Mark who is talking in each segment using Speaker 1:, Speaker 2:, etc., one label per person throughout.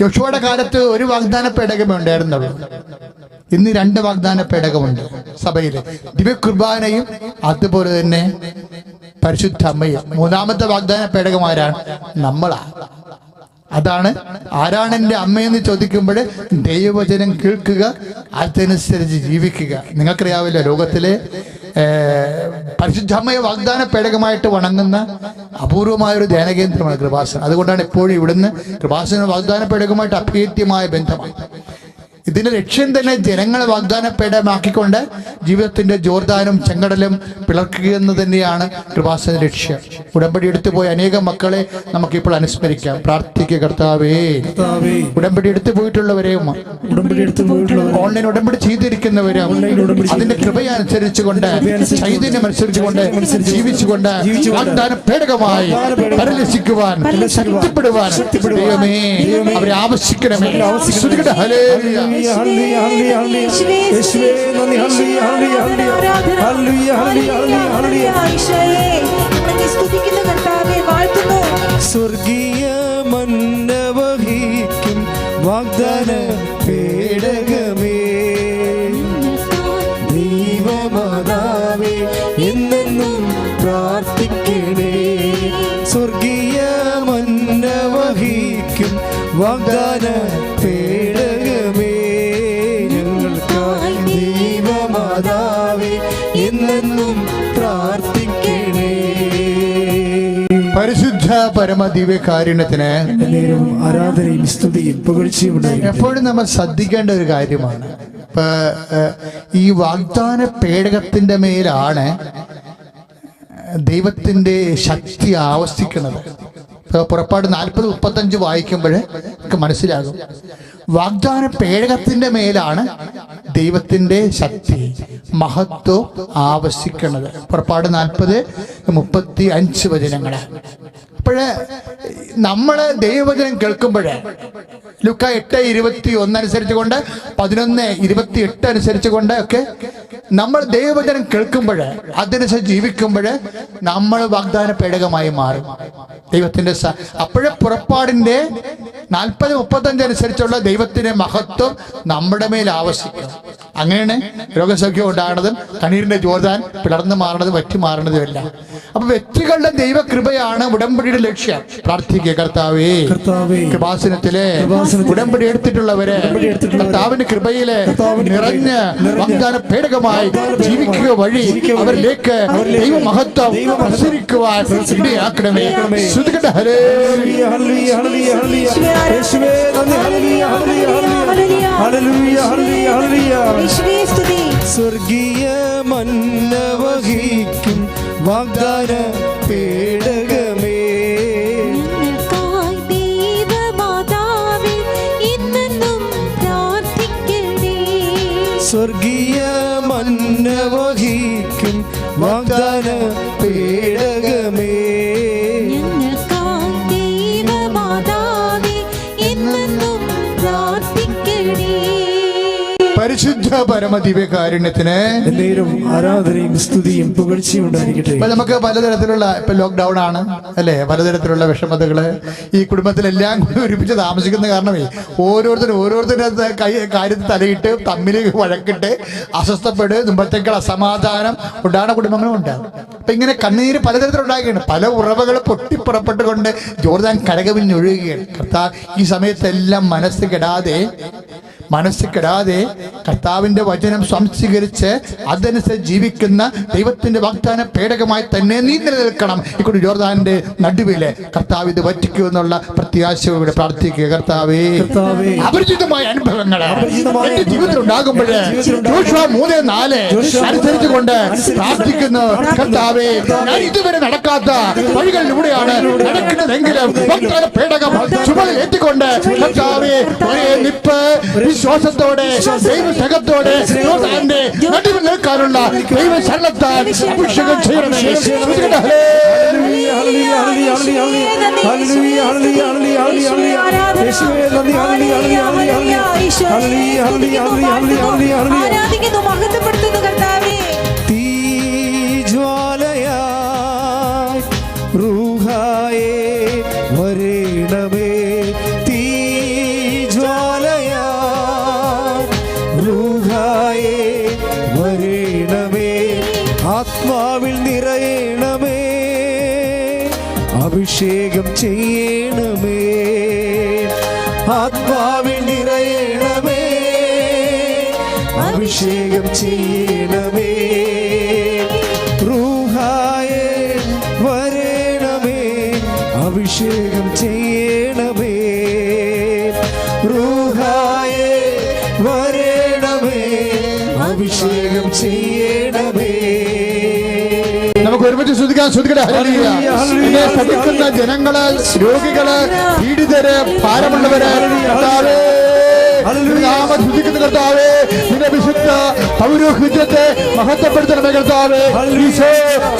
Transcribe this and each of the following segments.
Speaker 1: ജോഷുവയുടെ കാലത്ത് ഒരു വാഗ്ദാന പേടകമേ ഉണ്ടായിരുന്നുള്ളൂ ഇന്ന് രണ്ട് വാഗ്ദാന പേടകമുണ്ട് ദിവ്യ കുർബാനയും അതുപോലെ തന്നെ പരിശുദ്ധ അമ്മയും മൂന്നാമത്തെ വാഗ്ദാന പേടകം ആരാണ് നമ്മളാ അതാണ് ആരാണ് എൻ്റെ അമ്മയെന്ന് ചോദിക്കുമ്പോൾ ദൈവവചനം കേൾക്കുക അതനുസരിച്ച് ജീവിക്കുക നിങ്ങൾക്കറിയാവില്ല ലോകത്തിലെ പരിശുദ്ധമ്മയെ വാഗ്ദാന പേടകമായിട്ട് വണങ്ങുന്ന അപൂർവമായ ഒരു ധ്യാനകേന്ദ്രമാണ് കൃപാസനം അതുകൊണ്ടാണ് എപ്പോഴും ഇവിടുന്ന് കൃപാസന വാഗ്ദാന പേടകമായിട്ട് അഭേദ്യമായ ബന്ധമാണ് ഇതിന്റെ ലക്ഷ്യം തന്നെ ജനങ്ങളെ വാഗ്ദാനപേടമാക്കിക്കൊണ്ട് ജീവിതത്തിന്റെ ജോർദാനും ചെങ്കടലും പിളർക്കുക എന്ന് തന്നെയാണ് കൃപാസന ലക്ഷ്യം ഉടമ്പടി എടുത്തു പോയ അനേകം മക്കളെ നമുക്കിപ്പോൾ അനുസ്മരിക്കാം പ്രാർത്ഥിക്കുക കർത്താവേ ഉടമ്പടി എടുത്തു പോയിട്ടുള്ളവരെയും ഓൺലൈൻ ഉടമ്പടി ചെയ്തിരിക്കുന്നവരും അതിന്റെ കൃപയനുസരിച്ചുകൊണ്ട് ചൈതന്യം അനുസരിച്ചുകൊണ്ട് ജീവിച്ചുകൊണ്ട് വാഗ്ദാനപേടകമായി പരിലസിക്കുവാൻ ശക്തിപ്പെടുവാൻ ദൈവമേ അവരെ ആവശ്യിക്കണമേ ഹലേ
Speaker 2: ഹല്ലുയ ഹല്ലുയ ഹല്ലുയ ഹല്ലുയ യേശുവേ നന്ദി ഹല്ലുയ ഹല്ലുയ ഹല്ലുയ ഹല്ലുയ ഹല്ലുയ ഹല്ലുയ ഹല്ലുയ ഈശോയെ അങ്ങയെ സ്തുതിക്കുന്ന കർത്താവേ വാഴ്ത്തുന്നു സ്വർഗീയ മന്നവഹിക്കും വാഗ്ദാന പേടകമേ ദൈവമാതാവേ എന്നെന്നും പ്രാർത്ഥിക്കണേ സ്വർഗീയ മന്നവഹിക്കും വാഗ്ദാന മാതാവേ എന്നെന്നും പ്രാർത്ഥിക്കണേ
Speaker 1: പരിശുദ്ധ പരമ ദിവ്യകാരുണ്യത്തിന് ആരാധനയും സ്തുതിയും പുകഴ്ചയും എപ്പോഴും നമ്മൾ ശ്രദ്ധിക്കേണ്ട ഒരു കാര്യമാണ് ഈ വാഗ്ദാന പേടകത്തിന്റെ മേലാണ് ദൈവത്തിന്റെ ശക്തി ആവസ്തിക്കുന്നത് പുറപ്പാട് നാൽപ്പത് മുപ്പത്തഞ്ച് വായിക്കുമ്പോൾ നമുക്ക് മനസ്സിലാകും വാഗ്ദാന പേടകത്തിന്റെ മേലാണ് ദൈവത്തിന്റെ ശക്തി മഹത്വം ആവശ്യിക്കുന്നത് പുറപ്പാട് നാൽപ്പത് മുപ്പത്തി അഞ്ച് വചനങ്ങളാണ് അപ്പോൾ നമ്മൾ ദൈവവചനം കേൾക്കുമ്പോൾ ലുക്ക എട്ട് ഇരുപത്തി അനുസരിച്ച് കൊണ്ട് പതിനൊന്ന് ഇരുപത്തി എട്ട് അനുസരിച്ച് കൊണ്ട് ഒക്കെ നമ്മൾ ദൈവവചനം കേൾക്കുമ്പോൾ അതനുസരിച്ച് ജീവിക്കുമ്പോഴ് നമ്മൾ വാഗ്ദാന പേടകമായി മാറും ദൈവത്തിന്റെ അപ്പോഴെ പുറപ്പാടിന്റെ നാൽപ്പത് മുപ്പത്തഞ്ച് അനുസരിച്ചുള്ള ദൈവത്തിന്റെ മഹത്വം നമ്മുടെ മേൽ ആവശ്യിക്കും അങ്ങനെയാണ് രോഗസൗഖ്യം ഉണ്ടാകുന്നതും കണ്ണീരിന്റെ ജോർദാൻ പിളർന്നു മാറണതും വറ്റി മാറണതും എല്ലാം അപ്പൊ വ്യക്തികളുടെ ദൈവകൃപയാണ് ഉടമ്പടിയുടെ ഒരു ലക്ഷ്യം പ്രാർത്ഥിക്കുക കർത്താവേ കൃപാസനത്തിലെ ഉടമ്പടി എടുത്തിട്ടുള്ളവരെ കർത്താവിന്റെ കൃപയിലെ നിറഞ്ഞ് വാഗ്ദാന പേടകമായി ജീവിക്കുക വഴി അവരിലേക്ക് ദൈവമഹത്വം പ്രസരിക്കുവാൻ ഇടയാക്കണമേ ശ്രുതികട്ടെ ഹരേ
Speaker 2: സ്വർഗീയ മന്ന വഹിക്കും വാഗ്ദാന പേടകം
Speaker 1: പരമദിവ്യകാരുണ്യത്തിന് നേരും ആരാധനയും സ്തുതിയും പുകഴ്ചയും ഉണ്ടായിരിക്കട്ടെ ഇപ്പൊ നമുക്ക് പലതരത്തിലുള്ള ഇപ്പൊ ലോക്ക്ഡൌൺ ആണ് അല്ലെ പലതരത്തിലുള്ള വിഷമതകള് ഈ കുടുംബത്തിലെല്ലാം കൂടി ഒരുമിച്ച് താമസിക്കുന്ന കാരണമേ ഓരോരുത്തരും ഓരോരുത്തരുടെ കൈ കാര്യത്തിൽ തലയിട്ട് തമ്മിൽ വഴക്കിട്ട് അസ്വസ്ഥപ്പെട് മുമ്പത്തേക്കൾ അസമാധാനം ഉണ്ടാകുന്ന കുടുംബങ്ങളും ഉണ്ട് അപ്പൊ ഇങ്ങനെ കണ്ണീര് പലതരത്തിലുണ്ടാകുകയാണ് പല ഉറവകൾ പൊട്ടിപ്പുറപ്പെട്ടുകൊണ്ട് ജോർദാൻ കരകവിഞ്ഞൊഴുകുകയാണ് കർത്താവ് ഈ സമയത്തെല്ലാം മനസ്സ് കെടാതെ മനസ്സ് കെടാതെ കർത്താവിന്റെ വചനം സംസ്വീകരിച്ച് അതനുസരിച്ച് ജീവിക്കുന്ന ദൈവത്തിന്റെ വാഗ്ദാന പേടകമായി തന്നെ നീ നിലനിൽക്കണം ഇക്കൂടി ജോർദാന്റെ നടുവിലെ കർത്താവ് ഇത് പ്രത്യാശ പ്രത്യാശയോടെ പ്രാർത്ഥിക്കുക കർത്താവേ അപരിചിതമായ അനുഭവങ്ങൾ എന്റെ ജീവിതത്തിൽ ഉണ്ടാകുമ്പോഴേ അനുസരിച്ചുകൊണ്ട് പ്രാർത്ഥിക്കുന്നു കർത്താവേ ഞാൻ ഇതുവരെ നടക്കാത്ത വഴികളിലൂടെയാണ് നടക്കുന്നതെങ്കിലും ഭക്തന പേടകം ചുമലിൽ എത്തിക്കൊണ്ട് കർത്താവേ ഒരേ നിപ്പ് വിശ്വാസത്തോടെ ദൈവസഹത്തോടെ യോർദാന്റെ നടുവിൽ നിൽക്കാനുള്ള ദൈവ ശരണത്താൽ അഭിഷേകം ചെയ്യണമേ
Speaker 2: ആരാധിക്കുന്നു മഹത്വപ്പെടുത്തുന്നു കർത്താവ് ചെയ്യണമേ ആത്മാവിൽ നിറയണമേ അഭിഷേകം ചെയ്യണമേ റൂഹായ വരേണമേ അഭിഷേകം ചെയ്യണമേ റൂഹായ വരേണമേ
Speaker 1: അഭിഷേകം ചെയ്യണമേ ഒരുമിച്ച് ശ്രദ്ധിക്കാൻ ശ്രദ്ധിക്കട്ടെ പഠിക്കുന്ന ജനങ്ങള് രോഗികള് പീഡിതര് ഭാരമുള്ളവര് കർത്താവേ നിന്റെ വിശുദ്ധ പൗരോഹിത്യത്തെ മഹത്വപ്പെടുത്തണമേ കർത്താവേ ഈശോ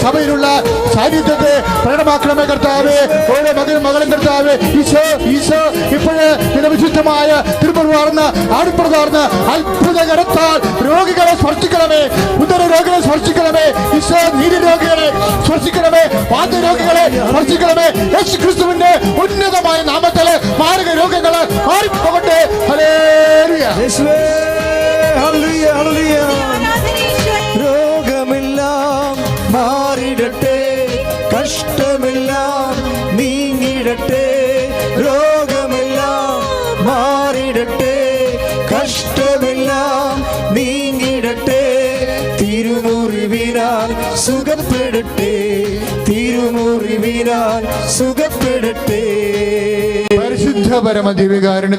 Speaker 1: സഭയിലുള്ള സാന്നിധ്യത്തെ പ്രകടമാക്കണമേ കർത്താവേ ഓരോ മകനും മകളും കർത്താവേ ഈശോ ഈശോ ഇപ്പോഴ് നിന്റെ വിശുദ്ധമായ തിരുപ്പുറന്ന് ആടിപ്പുറത്താർന്ന് അത്ഭുതകരത്താൽ രോഗികളെ സ്പർശിക്കണമേ ഉദര രോഗികളെ സ്പർശിക്കണമേ ഈശോ നീതി രോഗികളെ സ്പർശിക്കണമേ വാദ്യ രോഗികളെ സ്പർശിക്കണമേ യേശു ക്രിസ്തുവിന്റെ ഉന്നതമായ നാമത്തിലെ മാരക രോഗങ്ങളെ മാറിപ്പോകട്ടെ ഹലേ യേശുവേ ഹല്ലേലൂയ ഹല്ലേലൂയ
Speaker 2: രോഗമെല്ലാം മാറിടട്ടെ കഷ്ടമെല്ലാം നീങ്ങിടട്ടെ രോഗമെല്ലാം മാറിടട്ടെ കഷ്ടമെല്ലാം നീങ്ങിടട്ടെ തിരുമുറിവിനാൽ സുഖപ്പെടട്ടെ
Speaker 1: തിരുമുറിവിനാൽ സുഖപ്പെടട്ടെ പരിശുദ്ധ പരമ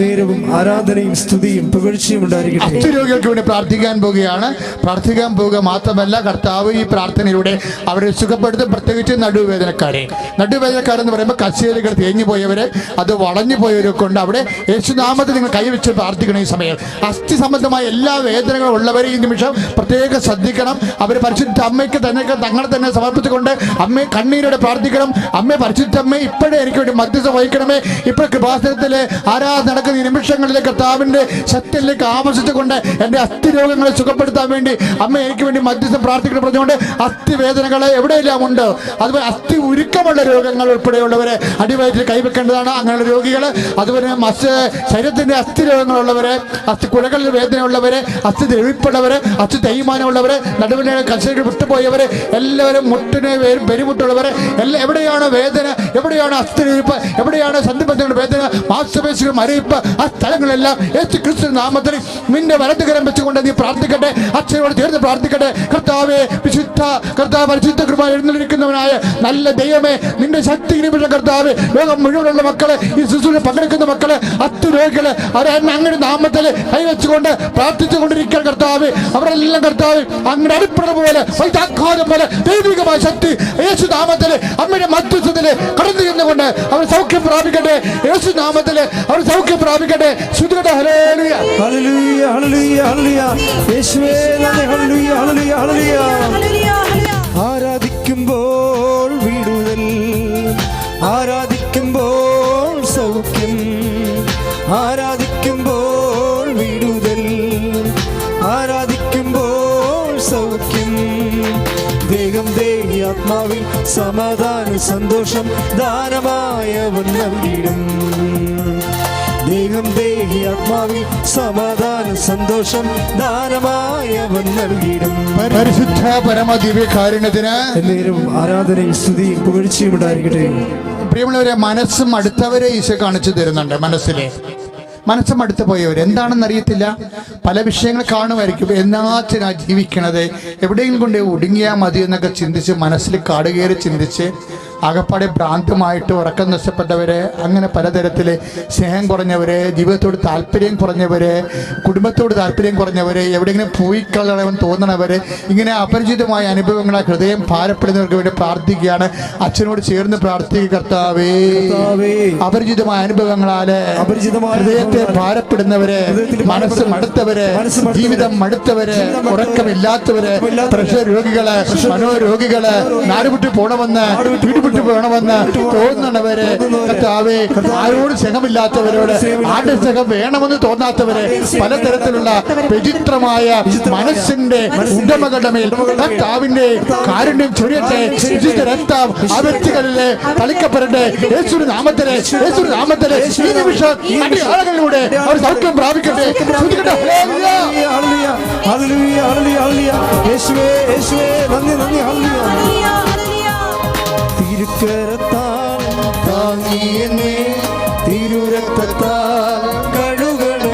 Speaker 1: നേരവും ആരാധനയും സ്തുതിയും പുകഴ്ചയും ഉണ്ടായിരിക്കും അസ്ഥിരോഗികൾക്ക് വേണ്ടി പ്രാർത്ഥിക്കാൻ പോവുകയാണ് പ്രാർത്ഥിക്കാൻ പോവുക മാത്രമല്ല കർത്താവ് ഈ പ്രാർത്ഥനയിലൂടെ അവരെ സുഖപ്പെടുത്തും പ്രത്യേകിച്ച് നടുവേദനക്കാരെ നടുവേദനക്കാരെന്ന് പറയുമ്പോൾ കസേരകൾ തേഞ്ഞു പോയവരെ അത് വളഞ്ഞു പോയവരൊക്കെ ഉണ്ട് അവിടെ യേശുനാമത്തിൽ നിങ്ങൾ കൈവച്ച് പ്രാർത്ഥിക്കണം ഈ സമയം അസ്ഥി സംബന്ധമായ എല്ലാ വേദനകളും ഉള്ളവരെ ഈ നിമിഷം പ്രത്യേകം ശ്രദ്ധിക്കണം അവർ പരിശുദ്ധ അമ്മയ്ക്ക് തന്നെ തങ്ങളെ തന്നെ സമർപ്പിച്ചുകൊണ്ട് അമ്മയെ കണ്ണീരോടെ പ്രാർത്ഥിക്കണം അമ്മ പരിശുദ്ധ അമ്മ ഇപ്പോഴേ എനിക്ക് വേണ്ടി മധ്യസ്ഥ വഹിക്കണമേ ഇപ്പൊ കൃപാസനത്തിലെ ആരാധന നടക്കുന്ന നിമിഷങ്ങളിലെ കർത്താവിന്റെ ശക്തിയിലേക്ക് ആമർശിച്ചുകൊണ്ട് എൻ്റെ അസ്ഥിരോഗങ്ങളെ സുഖപ്പെടുത്താൻ വേണ്ടി അമ്മ എനിക്ക് വേണ്ടി മധ്യസ്ഥം പ്രാർത്ഥിക്കണം പറഞ്ഞുകൊണ്ട് വേദനകൾ എവിടെയെല്ലാം ഉണ്ട് അതുപോലെ അസ്ഥി ഉരുക്കമുള്ള രോഗങ്ങൾ ഉൾപ്പെടെയുള്ളവരെ അടിവയറ്റിൽ കൈവെക്കേണ്ടതാണ് അങ്ങനെയുള്ള രോഗികൾ അതുപോലെ മസ് ശരീരത്തിൻ്റെ അസ്ഥി രോഗങ്ങളുള്ളവരെ അസ്ഥി വേദന വേദനയുള്ളവരെ അസ്ഥി ദ്രവിപ്പുള്ളവരെ അസ്ഥി തേയ്മാനമുള്ളവരെ നടുവിനെ കർഷകർ വിട്ടുപോയവരെ എല്ലാവരും മുട്ടിനെ പെരുമുട്ടുള്ളവരെ എല്ലാ എവിടെയാണ് വേദന എവിടെയാണ് അസ്ഥി എവിടെയാണ് സന്ധിബന്ധങ്ങൾ വേദന മാസപേശികൾ അറിയിപ്പ് ആ സ്ഥലങ്ങളെല്ലാം യേശു ക്രിസ്തു നാമത്തിൽ നിന്റെ വലതുകരം വെച്ചുകൊണ്ട് നീ പ്രാർത്ഥിക്കട്ടെ അച്ഛനോട് ചേർന്ന് പ്രാർത്ഥിക്കട്ടെ കർത്താവെ വിശുദ്ധ കർത്താവ് പരിശുദ്ധ കൃപ എഴുന്നിരിക്കുന്നവനായ നല്ല ദൈവമേ നിന്റെ ശക്തി കർത്താവ് ലോകം മുഴുവനുള്ള മക്കളെ ഈ ശുശ്രൂഷ പങ്കെടുക്കുന്ന മക്കളെ അച്ഛൻ രോഗികൾ അവരെന്നെ അങ്ങനെ നാമത്തിൽ വെച്ചുകൊണ്ട് പ്രാർത്ഥിച്ചുകൊണ്ടിരിക്കാൻ കർത്താവ് അവരെല്ലാം കർത്താവ് അങ്ങനെ അടിപ്പണ പോലെ വൈദാഘാതം പോലെ ദൈവികമായ ശക്തി യേശു നാമത്തിൽ അമ്മയുടെ മധ്യസ്ഥത്തിൽ കടന്നു ചെന്നുകൊണ്ട് അവർ സൗഖ്യം പ്രാപിക്കട്ടെ യേശു നാമത്തിൽ അവർ സൗഖ്യം പ്രാപിക്കട്ടെ ആരാധിക്ക യേശുവേ
Speaker 2: ആത്മാവിൽ സമാധാന സന്തോഷം ദാനമായവൻ നൽകിയിടും ദേഹം ദേഹി ആത്മാവിൽ സമാധാന സന്തോഷം ദാനമായവൻ
Speaker 1: നൽകിയിടും പരിശുദ്ധ പരമ ദിവ്യകാരുണ്യത്തിന് എല്ലാവരും ആരാധനയും സ്തുതിയും പുകഴ്ചയും ഉണ്ടായിരിക്കട്ടെ പ്രിയമുള്ളവരെ മനസ്സും അടുത്തവരെ ഈശോ കാണിച്ചു തരുന്നുണ്ട് മനസ്സിലെ മനസ്സും മടുത്തു പോയവർ എന്താണെന്ന് അറിയത്തില്ല പല വിഷയങ്ങൾ കാണുമായിരിക്കും എന്നാച്ചാ ജീവിക്കണത് എവിടെയും കൊണ്ട് ഒടുങ്ങിയാൽ മതി എന്നൊക്കെ ചിന്തിച്ച് മനസ്സിൽ കാടുകയറി ചിന്തിച്ച് അകപ്പാടെ ഭ്രാന്തമായിട്ട് ഉറക്കം നഷ്ടപ്പെട്ടവരെ അങ്ങനെ പലതരത്തിൽ സ്നേഹം കുറഞ്ഞവരെ ജീവിതത്തോട് താല്പര്യം കുറഞ്ഞവരെ കുടുംബത്തോട് താല്പര്യം കുറഞ്ഞവരെ എവിടെയെങ്കിലും പോയി കളയണമെന്ന് തോന്നണവരെ ഇങ്ങനെ അപരിചിതമായ അനുഭവങ്ങളെ ഹൃദയം ഭാരപ്പെടുന്നവർക്ക് വേണ്ടി പ്രാർത്ഥിക്കുകയാണ് അച്ഛനോട് ചേർന്ന് പ്രാർത്ഥിക്കുക കർത്താവേ അപരിചിതമായ അനുഭവങ്ങളാല് ഹൃദയത്തെ ഭാരപ്പെടുന്നവരെ മനസ്സ് മടുത്തവരെ ജീവിതം മടുത്തവര് ഉറക്കമില്ലാത്തവര് പ്രഷർ രോഗികള് മനോരോഗികള് നാടുവിട്ടു പോണമെന്ന് വിട്ടു വേണമെന്ന് തോന്നുന്നവരെ കർത്താവേ ആരോട് സ്നേഹമില്ലാത്തവരോട് ആരുടെ സ്നേഹം വേണമെന്ന് തോന്നാത്തവരെ പലതരത്തിലുള്ള വിചിത്രമായ മനസ്സിന്റെ ഉടമകളുടെ മേൽ കർത്താവിന്റെ കാരുണ്യം ചൊരിയട്ടെ വിശുദ്ധ രക്തം ആ വ്യക്തികളിലെ തളിക്കപ്പെടട്ടെ യേശുരു നാമത്തിലെ യേശുരു നാമത്തിലെ ആളുകളിലൂടെ അവർ സൗഖ്യം പ്രാപിക്കട്ടെ Hallelujah,
Speaker 2: hallelujah, യേശുവേ യേശുവേ നന്ദി hallelujah. hallelujah. തിരുക്കരത്താൽ താങ്ങിയെന്നെ തിരുരക്തത്താൽ കഴുകണ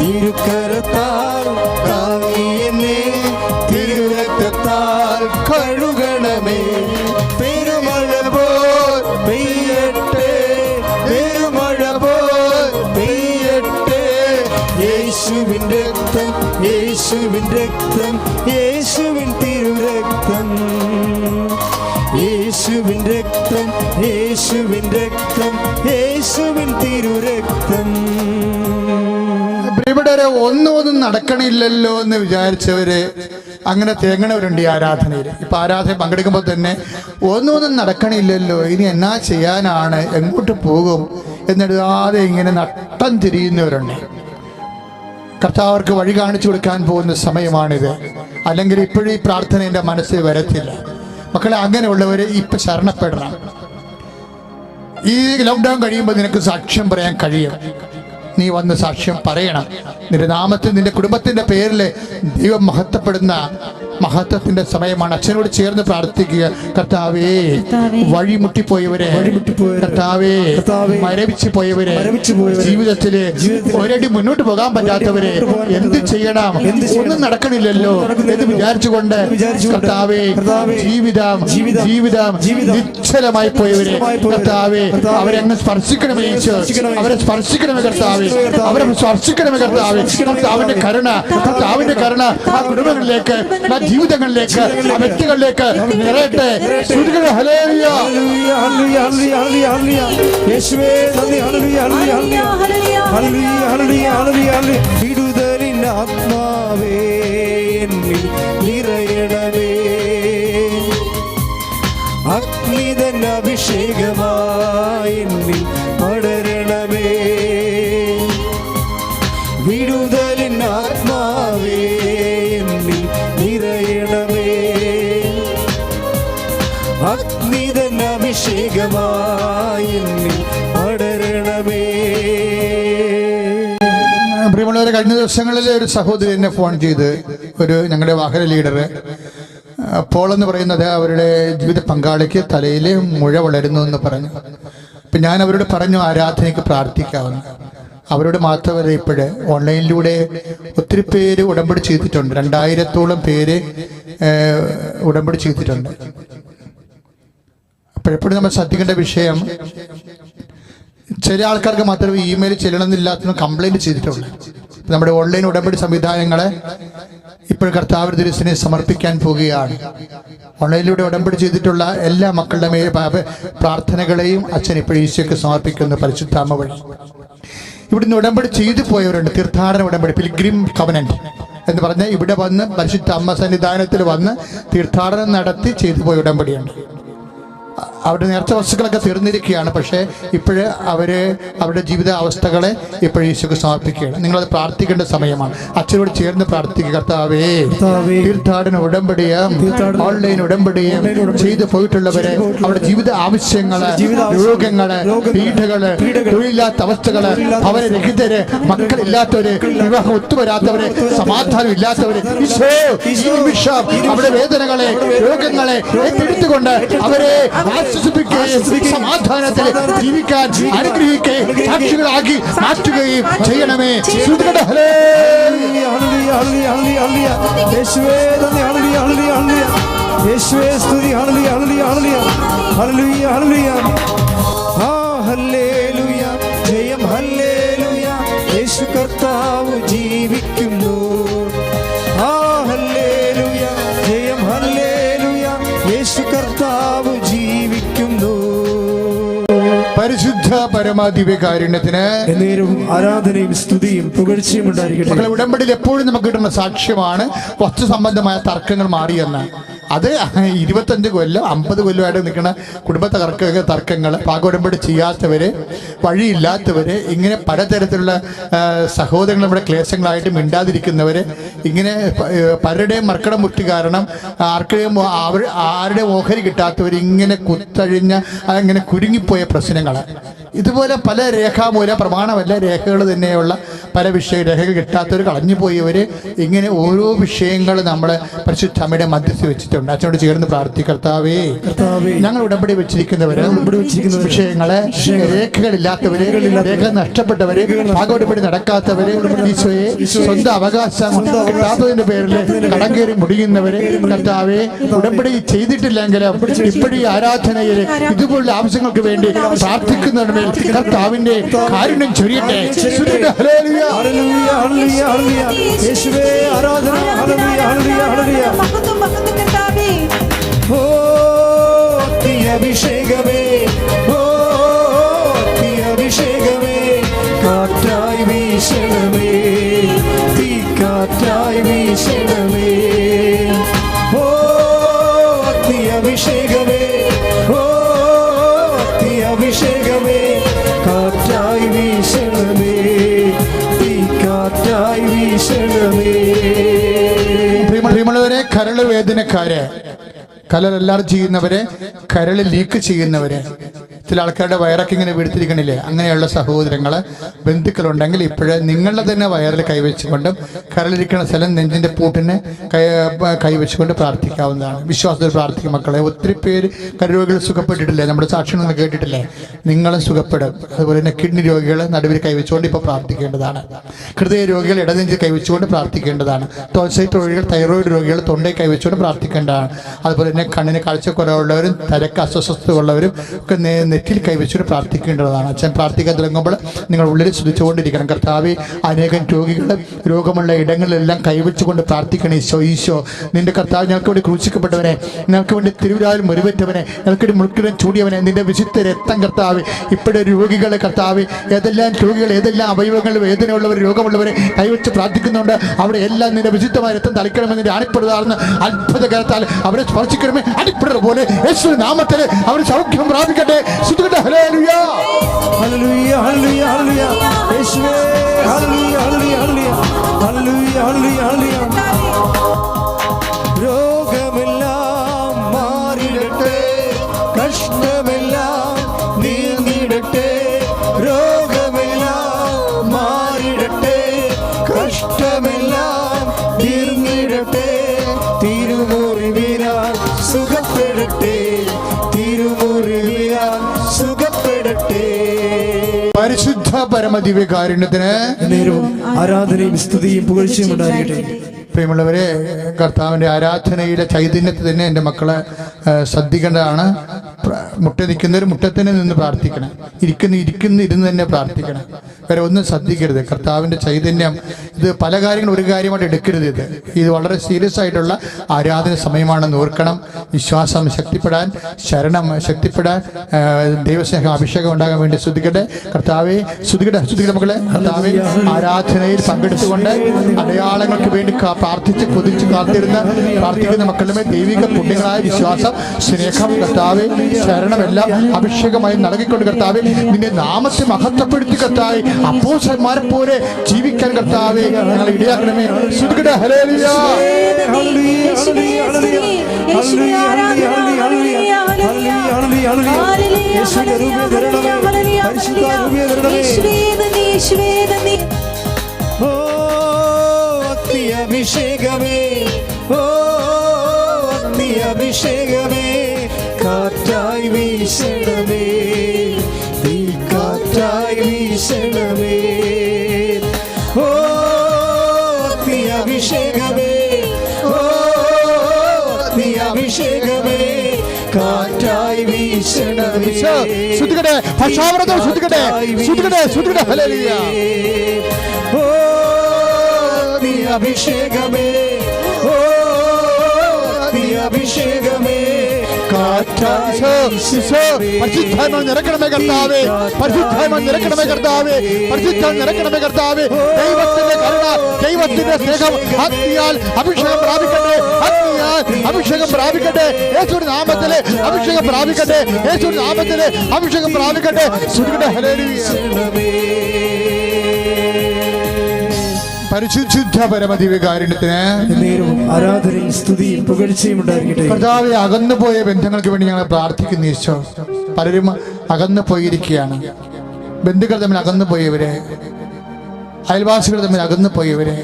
Speaker 2: തിരുക്കരത്താൽ താങ്ങിയെന്നെ തിരുരക്തത്താൽ കഴുകണമേ പെരുമഴ പോൽ പെയ്യട്ടെ പെരുമഴ പോൽ പെയ്യട്ടെ യേശുവിൻ്റെ രക്തം യേശുവിൻ രക്തം യേശുവിൻ തിരുരക്തം
Speaker 1: യേശുവിൻ രക്തം യേശുവിൻ രക്തം യേശുവിൻ തിരുരക്തം പ്രിയപ്പെട്ടവരെ ഒന്നും നടക്കണില്ലല്ലോ എന്ന് വിചാരിച്ചവര് അങ്ങനെ തേങ്ങണവരുണ്ട് ഈ ആരാധനയിൽ ഇപ്പൊ ആരാധന പങ്കെടുക്കുമ്പോൾ തന്നെ ഒന്നും നടക്കണില്ലല്ലോ ഇനി എന്നാ ചെയ്യാനാണ് എങ്ങോട്ട് പോകും എന്നെടുതാതെ ഇങ്ങനെ നട്ടം തിരിയുന്നവരുണ്ട് കർത്താവർക്ക് വഴി കാണിച്ചു കൊടുക്കാൻ പോകുന്ന സമയമാണിത് അല്ലെങ്കിൽ ഇപ്പോഴും ഈ പ്രാർത്ഥന എൻ്റെ മനസ്സിൽ വരത്തില്ല മക്കളെ അങ്ങനെയുള്ളവർ ഇപ്പം ശരണപ്പെടണം ഈ ലോക്ക്ഡൗൺ കഴിയുമ്പോൾ നിനക്ക് സാക്ഷ്യം പറയാൻ കഴിയും നീ വന്ന് സാക്ഷ്യം പറയണം നിന്റെ നാമത്തിൽ നിന്റെ കുടുംബത്തിന്റെ പേരിൽ ദൈവം മഹത്വപ്പെടുന്ന മഹത്വത്തിന്റെ സമയമാണ് അച്ഛനോട് ചേർന്ന് പ്രാർത്ഥിക്കുക കർത്താവേ വഴിമുട്ടിപ്പോയവരെ കർത്താവേ മരവിച്ച് പോയവരെ ജീവിതത്തില് ഒരടി മുന്നോട്ട് പോകാൻ പറ്റാത്തവരെ എന്ത് ചെയ്യണം ഒന്നും നടക്കണില്ലല്ലോ എന്ന് വിചാരിച്ചുകൊണ്ട് കർത്താവേ ജീവിതം ജീവിതം നിശ്ചലമായി പോയവരെ കർത്താവേ അവരെ അങ്ങ് സ്പർശിക്കണമേ അവരെ സ്പർശിക്കണമേ കർത്താവേ അവരെ സ്പർശിക്കണമേ കർത്താവേ കർത്താവിന്റെ കരുണ കർത്താവിന്റെ കരുണ ആ കുടുംബങ്ങളിലേക്ക് ജീവിതങ്ങളിലേക്ക് വ്യക്തികളിലേക്ക് നിറയട്ടെ
Speaker 2: ആത്മാവേ
Speaker 1: കഴിഞ്ഞ ദിവസങ്ങളിൽ ഒരു സഹോദരി എന്നെ ഫോൺ ചെയ്ത് ഒരു ഞങ്ങളുടെ വാഹന ലീഡർ പോൾ എന്ന് പറയുന്നത് അവരുടെ ജീവിത പങ്കാളിക്ക് തലയിൽ മുഴ വളരുന്നു എന്ന് പറഞ്ഞു അപ്പം ഞാൻ അവരോട് പറഞ്ഞു ആരാധനയ്ക്ക് പ്രാർത്ഥിക്കാവുന്നു അവരോട് മാത്രമല്ല ഇപ്പോഴേ ഓൺലൈനിലൂടെ ഒത്തിരി പേര് ഉടമ്പടി ചെയ്തിട്ടുണ്ട് രണ്ടായിരത്തോളം പേര് ഉടമ്പടി ചെയ്തിട്ടുണ്ട് അപ്പോഴെപ്പോഴും നമ്മൾ ശ്രദ്ധിക്കേണ്ട വിഷയം ചില ആൾക്കാർക്ക് മാത്രമേ ഇമെയിൽ ചെല്ലണമെന്നില്ലാത്തതിനും കംപ്ലൈൻറ്റ് ചെയ്തിട്ടുള്ളൂ നമ്മുടെ ഓൺലൈൻ ഉടമ്പടി സംവിധാനങ്ങളെ ഇപ്പോൾ കർത്താവ് ദിവസിനെ സമർപ്പിക്കാൻ പോവുകയാണ് ഓൺലൈനിലൂടെ ഉടമ്പടി ചെയ്തിട്ടുള്ള എല്ലാ മക്കളുടെ മേൽ പ്രാർത്ഥനകളെയും അച്ഛൻ ഇപ്പോൾ ഈശോയ്ക്ക് സമർപ്പിക്കുന്നു പരിശുദ്ധാമ വഴി ഇവിടുന്ന് ഉടമ്പടി ചെയ്തു പോയവരുണ്ട് തീർത്ഥാടന ഉടമ്പടി പിൽഗ്രിം കവനന്റ് എന്ന് പറഞ്ഞാൽ ഇവിടെ വന്ന് പരിശുദ്ധ അമ്മ സന്നിധാനത്തിൽ വന്ന് തീർത്ഥാടനം നടത്തി ചെയ്തു പോയ ഉടമ്പടിയുണ്ട് അവരുടെ നേർച്ച വസ്തുക്കളൊക്കെ തീർന്നിരിക്കുകയാണ് പക്ഷേ ഇപ്പോഴ് അവർ അവരുടെ ജീവിത അവസ്ഥകളെ ഇപ്പോഴും ഈശോക്ക് സമർപ്പിക്കുകയാണ് നിങ്ങളത് പ്രാർത്ഥിക്കേണ്ട സമയമാണ് അച്ഛനോട് ചേർന്ന് പ്രാർത്ഥിക്കുക കർത്താവേ തീർത്ഥാടന ഉടമ്പടിയും ഓൺലൈൻ ഉടമ്പടിയും ചെയ്തു പോയിട്ടുള്ളവരെ അവരുടെ ജീവിത ആവശ്യങ്ങള് രോഗങ്ങള് പീഠകള് തൊഴിലില്ലാത്ത അവസ്ഥകള് രഹിതര് മക്കളില്ലാത്തവര് വിവാഹം ഒത്തുവരാത്തവര് സമാധാനം ഇല്ലാത്തവര് ഈശോ അവരുടെ വേദനകളെ രോഗങ്ങളെ ഏറ്റെടുത്തുകൊണ്ട് അവരെ സമാധാനത്തിൽ ജീവിക്കാൻ അനുഗ്രഹിക്കെ സാക്ഷികളാക്കി മാറ്റുകയും ചെയ്യണമേ
Speaker 2: യേശുവേ തന്നെ ഹളിയ ഹളിയ ഹളിയ യേശുവേ സ്തുതി ഹളിയ ഹളിയ ഹളിയ ഹളിയ ആ ഹല്ലേലുയ ജയം ഹല്ലേലുയ യേശു കർത്താവ് ജീവിക്കുന്നു ആ
Speaker 1: ഹല്ലേലുയ ജയം ഹല്ലേലുയ യേശു കർത്താവ് ജീവി പരിശുദ്ധ പരമാധിപകാരുണ്യത്തിന് നേരും ആരാധനയും സ്തുതിയും പുകഴ്ചയും ഉണ്ടായിരിക്കട്ടെ ഉടമ്പടിയിൽ എപ്പോഴും നമുക്ക് കിട്ടുന്ന സാക്ഷ്യമാണ് വസ്തു സംബന്ധമായ തർക്കങ്ങൾ മാറിയെന്ന് അത് ഇരുപത്തഞ്ച് കൊല്ലം അമ്പത് കൊല്ലമായിട്ട് നിൽക്കുന്ന കുടുംബ തർക്ക തർക്കങ്ങൾ പാകോടമ്പടി ചെയ്യാത്തവര് വഴിയില്ലാത്തവര് ഇങ്ങനെ പലതരത്തിലുള്ള സഹോദരങ്ങൾ നമ്മുടെ ക്ലേശങ്ങളായിട്ട് മിണ്ടാതിരിക്കുന്നവര് ഇങ്ങനെ പലരുടെയും മർക്കട മുറ്റി കാരണം ആർക്കും അവർ ആരുടെ ഓഹരി കിട്ടാത്തവർ ഇങ്ങനെ കുത്തഴിഞ്ഞ അങ്ങനെ കുരുങ്ങിപ്പോയ പ്രശ്നങ്ങൾ ഇതുപോലെ പല രേഖാമൂല പ്രമാണമല്ല രേഖകൾ തന്നെയുള്ള പല വിഷയ രേഖകൾ കിട്ടാത്തവർ കളഞ്ഞുപോയവർ ഇങ്ങനെ ഓരോ വിഷയങ്ങൾ നമ്മൾ പരിശുദ്ധമ്മയുടെ മധ്യസ്ഥ വെച്ചിട്ടുണ്ട് അച്ഛനോട് ചേർന്ന് പ്രാർത്ഥിക്കർത്താവേ ഞങ്ങൾ ഉടമ്പടി വെച്ചിരിക്കുന്നവർ വിഷയങ്ങളെ രേഖകളില്ലാത്തവര് രേഖ നഷ്ടപ്പെട്ടവര് ഭാഗോടുപടി നടക്കാത്തവര് ഈശോയെ സ്വന്തം അവകാശം കിട്ടാത്തതിന്റെ പേരിൽ കടം കയറി മുടിയുന്നവര് കർത്താവേ ഉടമ്പടി ചെയ്തിട്ടില്ലെങ്കിലും ഇപ്പോഴും ആരാധനയിൽ ഇതുപോലുള്ള ആവശ്യങ്ങൾക്ക് വേണ്ടി പ്രാർത്ഥിക്കുന്നതിന് കർത്താവിന്റെ കാരുണ്യം ചൊരിയട്ടെ ആരാധന
Speaker 2: ഓ അഭിഷേകമേ ഓ അഭിഷേകമേ കാറ്റായി വീശണമേ തീ കാറ്റായി വീശണമേ
Speaker 1: കരള് വേദനക്കാര് കരൾ എല്ലാവരും ചെയ്യുന്നവരെ കരൾ ലീക്ക് ചെയ്യുന്നവരെ ചില ആൾക്കാരുടെ വയറൊക്കെ ഇങ്ങനെ വീഴ്ത്തിരിക്കണില്ലേ അങ്ങനെയുള്ള സഹോദരങ്ങൾ ബന്ധുക്കളുണ്ടെങ്കിൽ ഇപ്പോഴേ നിങ്ങളുടെ തന്നെ വയറിൽ കൈവച്ചുകൊണ്ടും കരളിരിക്കുന്ന സ്ഥലം നെഞ്ചിൻ്റെ പൂട്ടിന് കൈ കൈവച്ചുകൊണ്ട് പ്രാർത്ഥിക്കാവുന്നതാണ് വിശ്വാസത്തിൽ പ്രാർത്ഥിക്കും മക്കളെ ഒത്തിരി പേര് കരരോഗികൾ സുഖപ്പെട്ടിട്ടില്ലേ നമ്മുടെ സാക്ഷ്യങ്ങളൊന്നും കേട്ടിട്ടില്ലേ നിങ്ങളും സുഖപ്പെടും അതുപോലെ തന്നെ കിഡ്നി രോഗികൾ നടുവിൽ കൈവച്ചുകൊണ്ട് ഇപ്പോൾ പ്രാർത്ഥിക്കേണ്ടതാണ് ഹൃദയ രോഗികൾ ഇടനെഞ്ചിൽ കൈവച്ചുകൊണ്ട് പ്രാർത്ഥിക്കേണ്ടതാണ് ടോൾസൈറ്റ് രോഗികൾ തൈറോയിഡ് രോഗികൾ തൊണ്ടയിൽ കൈവച്ചുകൊണ്ട് പ്രാർത്ഥിക്കേണ്ടതാണ് അതുപോലെ തന്നെ കണ്ണിന് കാഴ്ചക്കുറവുള്ളവരും തരക്ക് അസ്വസ്ഥത ഉള്ളവരും ഒക്കെ നെറ്റിൽ കൈവച്ചുകൊണ്ട് പ്രാർത്ഥിക്കേണ്ടതാണ് അച്ഛൻ പ്രാർത്ഥിക്കാൻ തുടങ്ങുമ്പോൾ നിങ്ങൾ ഉള്ളിൽ ശ്രദ്ധിച്ചുകൊണ്ടിരിക്കണം കർത്താവ് അനേകം രോഗികൾ രോഗമുള്ള ഇടങ്ങളിലെല്ലാം കൈവച്ചുകൊണ്ട് പ്രാർത്ഥിക്കണേ ഈശോ ഈശോ നിന്റെ കർത്താവ് ഞങ്ങൾക്ക് വേണ്ടി ക്രൂശിക്കപ്പെട്ടവനെ ഞങ്ങൾക്ക് വേണ്ടി തിരുവിതാൽ മുറിവറ്റവനെ ഞങ്ങൾക്ക് മുൾക്കിടം ചൂടിയവനെ നിന്റെ വിശുദ്ധ രക്തം കർത്താവ് ഇപ്പോഴും രോഗികളെ കർത്താവ് ഏതെല്ലാം രോഗികൾ ഏതെല്ലാം അവയവങ്ങൾ വേദനയുള്ളവർ രോഗമുള്ളവരെ കൈവച്ച് പ്രാർത്ഥിക്കുന്നുണ്ട് അവിടെ എല്ലാം നിന്റെ വിശുദ്ധമായ രക്തം തളിക്കണമെന്ന് അണിപ്പെടുതാർന്ന് അത്ഭുതകരത്താൽ അവരെ സ്പർശിക്കണമേ അണിപ്പെടുക പോലെ യേശു നാമത്തിൽ അവർ സൗഖ്യം പ്രാപിക്കട്ടെ ശ്രദ്ധിക്കട്ടെ ഹല്ലേലൂയ ഹല്ലേലൂയ ഹല്ലേലൂയ ഹല്ലേലൂയ
Speaker 2: യേശുവേ ഹല്ലേലൂയ ഹല്ലേലൂയ ഹല്ലേലൂയ ഹല്ലേലൂയ ഹല്ലേലൂയ
Speaker 1: പരിശുദ്ധ പരമദിവ്യ കാരുണ്യത്തിന് ആരാധനയും സ്തുതിയും പുകഴ്ചയും ഉണ്ടാകട്ടെ പ്രിയമുള്ളവരെ കർത്താവിൻ്റെ ആരാധനയിലെ ചൈതന്യത്തെ തന്നെ എൻ്റെ മക്കളെ ശ്രദ്ധിക്കേണ്ടതാണ് മുട്ട നിൽക്കുന്നവർ മുട്ടത്തിനെ നിന്ന് പ്രാർത്ഥിക്കണം ഇരിക്കുന്ന ഇരിക്കുന്ന ഇരുന്ന് തന്നെ പ്രാർത്ഥിക്കണം വരെ ഒന്നും ശ്രദ്ധിക്കരുത് കർത്താവിന്റെ ചൈതന്യം ഇത് പല കാര്യങ്ങൾ ഒരു കാര്യമായിട്ട് എടുക്കരുത് ഇത് ഇത് വളരെ സീരിയസ് ആയിട്ടുള്ള ആരാധന സമയമാണെന്ന് ഓർക്കണം വിശ്വാസം ശക്തിപ്പെടാൻ ശരണം ശക്തിപ്പെടാൻ ദൈവസ്നേഹം അഭിഷേകം ഉണ്ടാകാൻ വേണ്ടി ശ്രദ്ധിക്കട്ടെ കർത്താവെ ശ്രദ്ധിക്കട്ടെ ശ്രദ്ധിക്കട്ടെ മക്കളെ കർത്താവെ ആരാധനയിൽ പങ്കെടുത്തുകൊണ്ട് അടയാളങ്ങൾക്ക് വേണ്ടി പ്രാർത്ഥിച്ച് കൊതിച്ച് കാത്തിരുന്ന പ്രാർത്ഥിക്കുന്ന മക്കളുടെ ദൈവിക പുണ്യങ്ങളായ വിശ്വാസം സ്നേഹം കർത്താവെ ശരണമെല്ലാം അഭിഷേകമായി നൽകിക്കൊണ്ട് കർത്താവെ നിന്നെ നാമത്തെ മഹത്വപ്പെടുത്തി കർത്തായി അപ്പോസന്മാരെ പോലെ ജീവിക്കാൻ കർത്താവെ ഞങ്ങൾ ഇടയാക്കണമേ ശ്രുതികട ഹലേലിയ
Speaker 2: ഓ അഭിഷേകമേ ഓ അഭിഷേകമേ കാറ്റായി വീശണമേ കാറ്റായി വീശണമേ ഓ തീ അഭിഷേകമേ ഓ തീ അഭിഷേകമേ കാറ്റായി വീശണമേ ശ്രുതികട്ടെ പക്ഷാവ്രതം ശ്രുതികട്ടെ ശ്രുതികട്ടെ ഹല്ലേലൂയ ഓ നീ അഭിഷേകമേ ഓ നീ അഭിഷേകമേ പരിശുദ്ധമ നിരക്കണമേ കർത്താവേ പരിശുദ്ധമ നിരക്കണമേ കർത്താവേ പരിശുദ്ധ നിരക്കണമേ
Speaker 1: കർത്താവേ ദൈവത്തിന്റെ കരുണ ദൈവത്തിന്റെ സ്നേഹം അഗ്നിയാൽ അഭിഷേകം പ്രാപിക്കട്ടെ അഗ്നിയാൽ അഭിഷേകം പ്രാപിക്കട്ടെ യേശു നാമത്തിലെ അഭിഷേകം പ്രാപിക്കട്ടെ യേശു നാമത്തിലെ അഭിഷേകം പ്രാപിക്കട്ടെ ശ്രുതിയുടെ ഹലേലിയ പരിശുദ്ധ പരമദിവ്യകാരുണ്യത്തിന് ആരാധനയും സ്തുതിയും പുകഴ്ചയും ഉണ്ടായിരിക്കട്ടെ അകന്നുപോയ ബന്ധങ്ങൾക്ക് വേണ്ടി ഞങ്ങൾ പ്രാർത്ഥിക്കുന്നു ഈശോ പലരും അകന്നു പോയിരിക്കുകയാണ് ബന്ധുക്കൾ തമ്മിൽ അകന്നു പോയവരെ അയൽവാസികൾ തമ്മിൽ അകന്നു പോയവരെ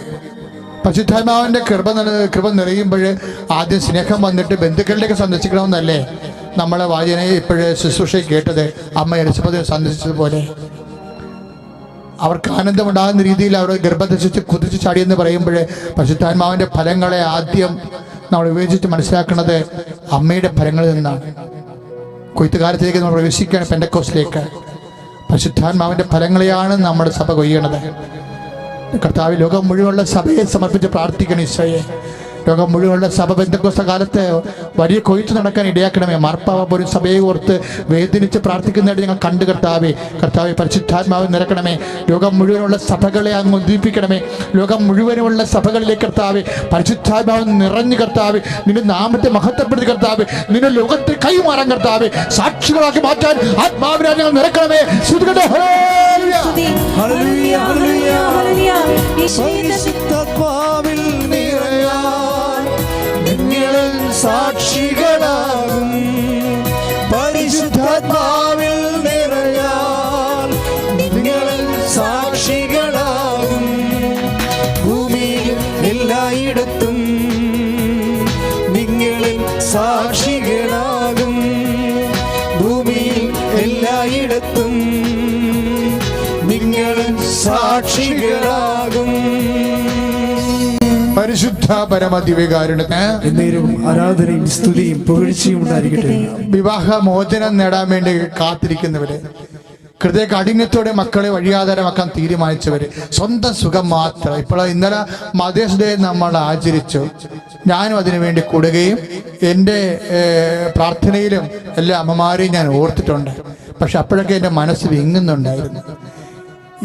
Speaker 1: പരിശുദ്ധാത്മാവിന്റെ കൃപ കൃപ നിറയുമ്പോൾ ആദ്യം സ്നേഹം വന്നിട്ട് ബന്ധുക്കളിലേക്ക് സന്ദർശിക്കണമെന്നല്ലേ നമ്മളെ വാചനയെ ഇപ്പോഴേ ശുശ്രൂഷ കേട്ടത് അമ്മ എലിസബത്തെ സന്ദർശിച്ചതുപോലെ അവർക്ക് ആനന്ദമുണ്ടാകുന്ന രീതിയിൽ അവർ ഗർഭധരിച്ച് കുതിച്ചു ചാടിയെന്ന് പറയുമ്പോൾ പരിശുദ്ധാത്മാവിന്റെ ഫലങ്ങളെ ആദ്യം നമ്മൾ വിവേചിച്ച് മനസ്സിലാക്കുന്നത് അമ്മയുടെ ഫലങ്ങളിൽ നിന്നാണ് കൊയ്ത്തുകാലത്തിലേക്ക് നമ്മൾ പ്രവേശിക്കുകയാണ് പെൻഡക്കോസിലേക്ക് പരിശുദ്ധാത്മാവിന്റെ ഫലങ്ങളെയാണ് നമ്മുടെ സഭ കൊയ്യണത് കർത്താവ് ലോകം മുഴുവനുള്ള സഭയെ സമർപ്പിച്ച് പ്രാർത്ഥിക്കണം ഈശോയെ ലോകം മുഴുവനുള്ള സഭ ബന്ധുക്കോസ കാലത്ത് വലിയ കൊയ്ത്ത് നടക്കാൻ ഇടയാക്കണമേ മാർപ്പാവ പോലും സഭയെ ഓർത്ത് വേദനിച്ച് പ്രാർത്ഥിക്കുന്നതായിട്ട് ഞങ്ങൾ കണ്ടു കർത്താവെ കർത്താവെ പരിശുദ്ധാത്മാവ് നിറക്കണമേ ലോകം മുഴുവനുള്ള സഭകളെ അങ്ങ് ഉദ്ദീപിക്കണമേ ലോകം മുഴുവനുമുള്ള സഭകളിലേക്ക് കർത്താവെ പരിശുദ്ധാത്മാവ് നിറഞ്ഞു കർത്താവ് നിന്റെ നാമത്തെ മഹത്വപ്പെടുത്തി കർത്താവ് നിന്റെ ലോകത്തെ കൈമാറാൻ കർത്താവ് സാക്ഷികളാക്കി മാറ്റാൻ ആത്മാവിനെ ഞങ്ങൾ നിറക്കണമേ ശ്രുതികളുടെ ഹല്ലേലൂയ
Speaker 2: ഹല്ലേലൂയ ഹല്ലേലൂയ ഈശോയുടെ ശുദ്ധാത്മാവേ സാക്ഷികളാകും പരിശുദ്ധാത്മാവിൽ നിറയാൽ നിങ്ങളിൽ സാക്ഷികളാകും ഭൂമിയിലും എല്ലായിടത്തും നിങ്ങളിൽ സാക്ഷികളാകും ഭൂമിയിൽ എല്ലായിടത്തും നിങ്ങളിൽ സാക്ഷികൾ
Speaker 1: എന്നേരും ആരാധനയും സ്തുതിയും ഉണ്ടായിരിക്കട്ടെ വിവാഹ മോചനം നേടാൻ വേണ്ടി കാത്തിരിക്കുന്നവര് ഹൃദയ കാഠിന്യത്തോടെ മക്കളെ വഴിയാധാരമാക്കാൻ തീരുമാനിച്ചവര് സ്വന്തം സുഖം മാത്രം ഇപ്പോൾ ഇന്നലെ മദേഴ്സ് ഡേ നമ്മൾ ആചരിച്ചു ഞാനും വേണ്ടി കൂടുകയും എൻ്റെ പ്രാർത്ഥനയിലും എല്ലാ അമ്മമാരെയും ഞാൻ ഓർത്തിട്ടുണ്ട് പക്ഷെ അപ്പോഴൊക്കെ എൻ്റെ മനസ്സ് വിങ്ങുന്നുണ്ടായിരുന്നു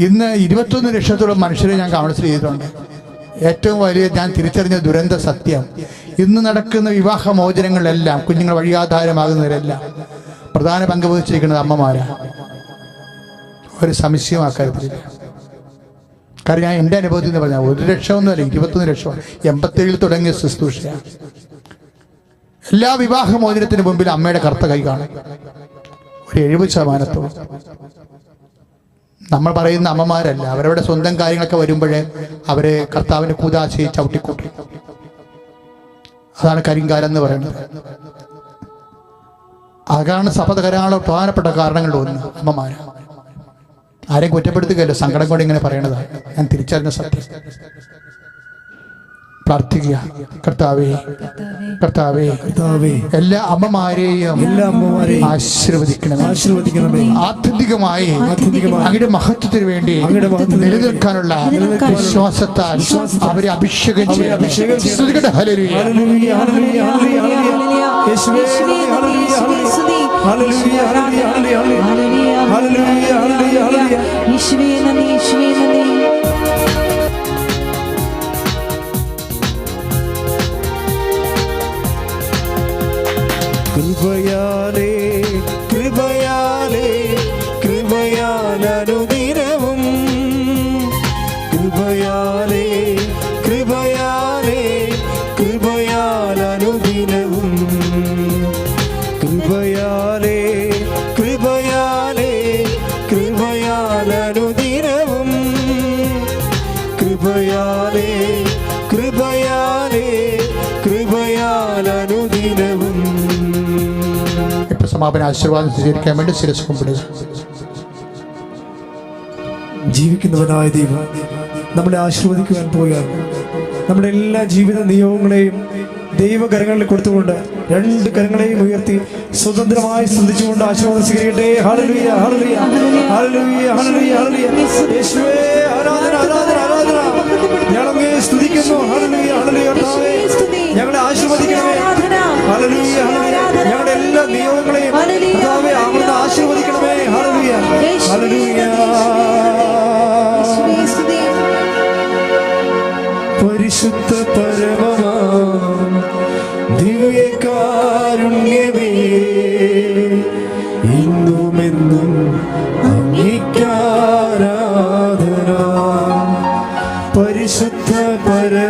Speaker 1: ഇന്ന് ഇരുപത്തൊന്ന് ലക്ഷത്തോളം മനുഷ്യരെ ഞാൻ കൗൺസിൽ ചെയ്തിട്ടുണ്ട് ഏറ്റവും വലിയ ഞാൻ തിരിച്ചറിഞ്ഞ ദുരന്ത സത്യം ഇന്ന് നടക്കുന്ന വിവാഹ മോചനങ്ങളെല്ലാം കുഞ്ഞുങ്ങൾ വഴിയാധാരമാകുന്നവരെല്ലാം പ്രധാന പങ്ക് വഹിച്ചിരിക്കുന്നത് അമ്മമാരാണ് ഒരു സംശയമാക്കരുത് അക്കാര്യത്തിലില്ല കാരണം ഞാൻ എൻ്റെ അനുഭവത്തിൽ നിന്ന് പറഞ്ഞാൽ ഒരു അല്ല ഇരുപത്തൊന്ന് ലക്ഷം എൺപത്തേഴിൽ തുടങ്ങിയ ശുശ്രൂഷയാണ് എല്ലാ വിവാഹമോചനത്തിന് മുമ്പിൽ അമ്മയുടെ കറുത്ത കൈ കാണും ഒരു എഴുപത് ശതമാനത്തോളം നമ്മൾ പറയുന്ന അമ്മമാരല്ല അവരവരുടെ സ്വന്തം കാര്യങ്ങളൊക്കെ വരുമ്പോഴേ അവരെ കർത്താവിന് കൂതാശി ചവിട്ടിക്കൂട്ടി അതാണ് കരിങ്കാലം എന്ന് പറയുന്നത് അതാണ് സഭ തകരാനുള്ള പ്രധാനപ്പെട്ട കാരണങ്ങൾ തോന്നുന്നു അമ്മമാര് ആരെയും കുറ്റപ്പെടുത്തുകയല്ലോ സങ്കടം കൂടി ഇങ്ങനെ പറയണതാണ് ഞാൻ തിരിച്ചറിഞ്ഞ സത്യം പ്രാർത്ഥിക്കുക കർത്താവേ കർത്താവേ കർത്താവേ എല്ലാ അമ്മമാരെയും എല്ലാ അമ്മമാരെയും ആശീർവദിക്കണമേ ആശീർവദിക്കണമേ ആത്യന്തികമായി അങ്ങയുടെ മഹത്വത്തിന് വേണ്ടി നിലനിൽക്കാനുള്ള വിശ്വാസത്താൽ അവരെ അഭിഷേകം ചെയ്യുക അപ്പൻ ആശീർവാദം സ്വീകരിക്കാൻ വേണ്ടി ശിരസ് കുമ്പിടുക ജീവിക്കുന്നവനായ
Speaker 2: ദൈവ നമ്മളെ ആശീർവദിക്കുവാൻ പോവുകയാണ് നമ്മുടെ എല്ലാ ജീവിത നിയോഗങ്ങളെയും ദൈവകരങ്ങളിൽ കൊടുത്തുകൊണ്ട് രണ്ട് കരങ്ങളെയും ഉയർത്തി സ്വതന്ത്രമായി ശ്രദ്ധിച്ചുകൊണ്ട് ആശീർവാദം സ്വീകരിക്കട്ടെ യേശുവേ ആരാധന ആരാധന ആരാധന ഞങ്ങളെ ആശീർവദിക്കണമേ ഞങ്ങളുടെ എല്ലാ നിയോഗങ്ങളെയും ആശീർവദിക്കണമേ ഹലലൂയ ഹലലൂയ പരിശുദ്ധ പരമമാ പരിശുദ്ധ പര